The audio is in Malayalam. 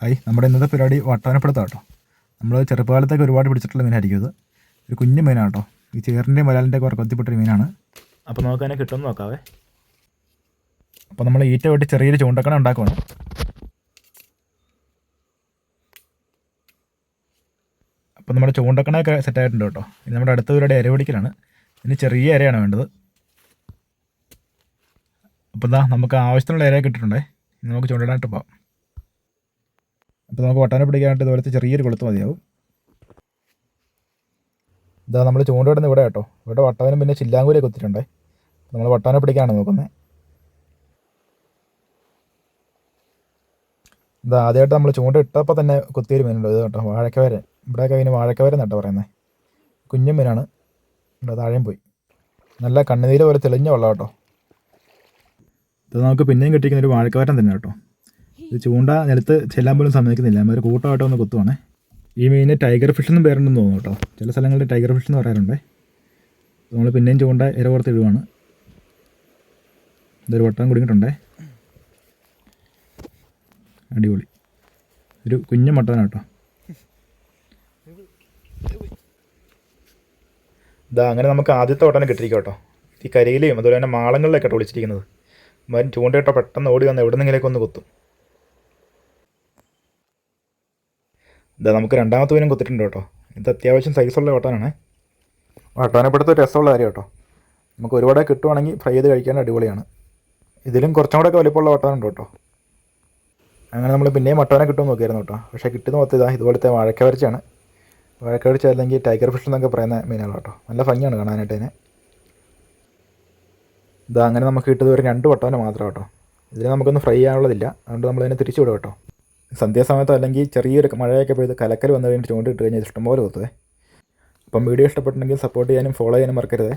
ഹായ് നമ്മുടെ ഇന്നത്തെ പരിപാടി വട്ടാനപ്പെടുത്താം കേട്ടോ. നമ്മൾ ചെറുപ്പകാലത്തൊക്കെ ഒരുപാട് പിടിച്ചിട്ടുള്ള മീനായിരിക്കും ഇത്. ഒരു കുഞ്ഞു മീനാണ് കേട്ടോ. ഈ ചേറിന്റെയും വരാലിന്റെ ഒക്കെ കൊത്തിപ്പെട്ടൊരു മീനാണ്. അപ്പോൾ നമുക്ക് അതിനെ കിട്ടുമെന്ന് നോക്കാവേ. അപ്പോൾ നമ്മൾ ഈറ്റ വെട്ടി ചെറിയൊരു ചൂണ്ടക്കണ ഉണ്ടാക്കുവാണ്. അപ്പോൾ നമ്മുടെ ചൂണ്ടക്കണയൊക്കെ സെറ്റായിട്ടുണ്ട് കേട്ടോ. ഇനി നമ്മുടെ അടുത്ത പരിപാടി അരവടിക്കലാണ് ഇനി ചെറിയ ഇരയാണ് വേണ്ടത്. അപ്പോൾ എന്താ നമുക്ക് ആവശ്യത്തിനുള്ള ഇര കിട്ടിയിട്ടുണ്ടേ ഇനി നമുക്ക് ചൂണ്ടിടാനായിട്ട് പോകാം അപ്പോൾ നമുക്ക് വട്ടാനെ പിടിക്കാനായിട്ട് ഇതുപോലത്തെ ചെറിയൊരു കൊളുത്ത് മതിയാവും. ഇതാ നമ്മൾ ചൂണ്ടയിടുന്ന ഇവിടെ കേട്ടോ. ഇവിടെ വട്ടാനും പിന്നെ ചില്ലാങ്കൂരൊക്കെ ഒത്തിട്ടുണ്ടേ നമ്മൾ വട്ടാനെ പിടിക്കാനാണ് നോക്കുന്നത് ഇതാ ആദ്യമായിട്ട് നമ്മൾ ചൂണ്ട ഇട്ടപ്പോൾ തന്നെ കുത്തിയൊരു മീനുണ്ട്. ഇത് കേട്ടോ വാഴക്കവരൻ ഇവിടെയൊക്കെ അതിന് വാഴക്കവരൻ നട്ടോ പറയുന്നത് കുഞ്ഞു മീനാണ്. ഇവിടെ താഴെയും പോയി. നല്ല കണ്ണുനീര് പോലെ തെളിഞ്ഞ വെള്ളം കേട്ടോ. ഇത് നമുക്ക് പിന്നെയും കിട്ടിയിരിക്കുന്ന ഒരു വാഴക്കവരൻ തന്നെ കേട്ടോ. ഇത് ചൂണ്ട നിലത്ത് ചെല്ലാൻ പോലും സമ്മതിക്കുന്നില്ല. ഒരു കൂട്ടമായിട്ട് ഒന്ന് കുത്തുവാണേ. ഈ മീനിന് ടൈഗർ ഫിഷ് എന്നും പേരുണ്ടെന്ന് തോന്നുന്നു കേട്ടോ. ചില സ്ഥലങ്ങളിൽ ടൈഗർ ഫിഷ് എന്ന് പറയാറുണ്ട്. നമ്മൾ പിന്നെയും ചൂണ്ട ഇര പുറത്ത് ഇടുവാണ്. ഇതൊരു വട്ടം കുടുങ്ങിയിട്ടുണ്ടേ. അടിപൊളി. ഒരു കുഞ്ഞു മട്ടാണ് കേട്ടോ. ഇതാ അങ്ങനെ നമുക്ക് ആദ്യത്തെ ഓട്ടനെ കിട്ടിയിരിക്കും കേട്ടോ. ഈ കരയിലെയും അതുപോലെ തന്നെ മാളങ്ങളിലൊക്കെ ഒളിച്ചിരിക്കുന്നത്. മരം ചൂണ്ടയിട്ടോ പെട്ടെന്ന് ഓടി വന്ന് എവിടെ ഒന്ന് കുത്തും. ഇതാ നമുക്ക് രണ്ടാമത്തെ വീനും കുത്തിയിട്ടുണ്ട് കേട്ടോ. ഇത് അത്യാവശ്യം സൈസുള്ള വട്ടാനാണ് വട്ടാനെപ്പെടുത്ത രസമുള്ള കാര്യം കേട്ടോ. നമുക്ക് ഒരുപാട് കിട്ടുവാണെങ്കിൽ ഫ്രൈ ചെയ്ത് കഴിക്കാൻ അടിപൊളിയാണ്. ഇതിലും കുറച്ചും കൂടെ ഒക്കെ വലിപ്പമുള്ള വട്ടാനുണ്ട് കേട്ടോ. അങ്ങനെ നമ്മൾ പിന്നെയും വട്ടാനെ കിട്ടുമെന്ന് നോക്കിയായിരുന്നു കേട്ടോ. പക്ഷേ കിട്ടുന്ന മൊത്തം ഇതാ ഇതുപോലത്തെ വാഴക്കവരച്ചാണ് വാഴക്കവരച്ച അല്ലെങ്കിൽ ടൈഗർ ഫിഷ് എന്നൊക്കെ പറയുന്ന മീനുകൾ കേട്ടോ. നല്ല ഭംഗിയാണ് കാണാനായിട്ട് അതിനെ. ഇതാ അങ്ങനെ നമുക്ക് കിട്ടുന്നത് ഒരു രണ്ട് വട്ടവനെ മാത്രം കേട്ടോ. ഇതിനെ നമുക്കൊന്ന് ഫ്രൈ ചെയ്യാനുള്ളതില്ല. അതുകൊണ്ട് നമ്മളതിനെ തിരിച്ചു വിടും കേട്ടോ. സന്ധ്യാസമയത്തോ അല്ലെങ്കിൽ ചെറിയൊരു മഴയൊക്കെ പെയ്ത് കലക്കൽ വന്നു കഴിഞ്ഞിട്ട് ചൂണ്ടിട്ട് കഴിഞ്ഞാൽ ഇഷ്ടംപോലെ കൊത്തുവേ. അപ്പം വീഡിയോ ഇഷ്ടപ്പെട്ടിട്ടുണ്ടെങ്കിൽ സപ്പോർട്ട് ചെയ്യാനും ഫോളോ ചെയ്യാനും മറക്കരുതേ.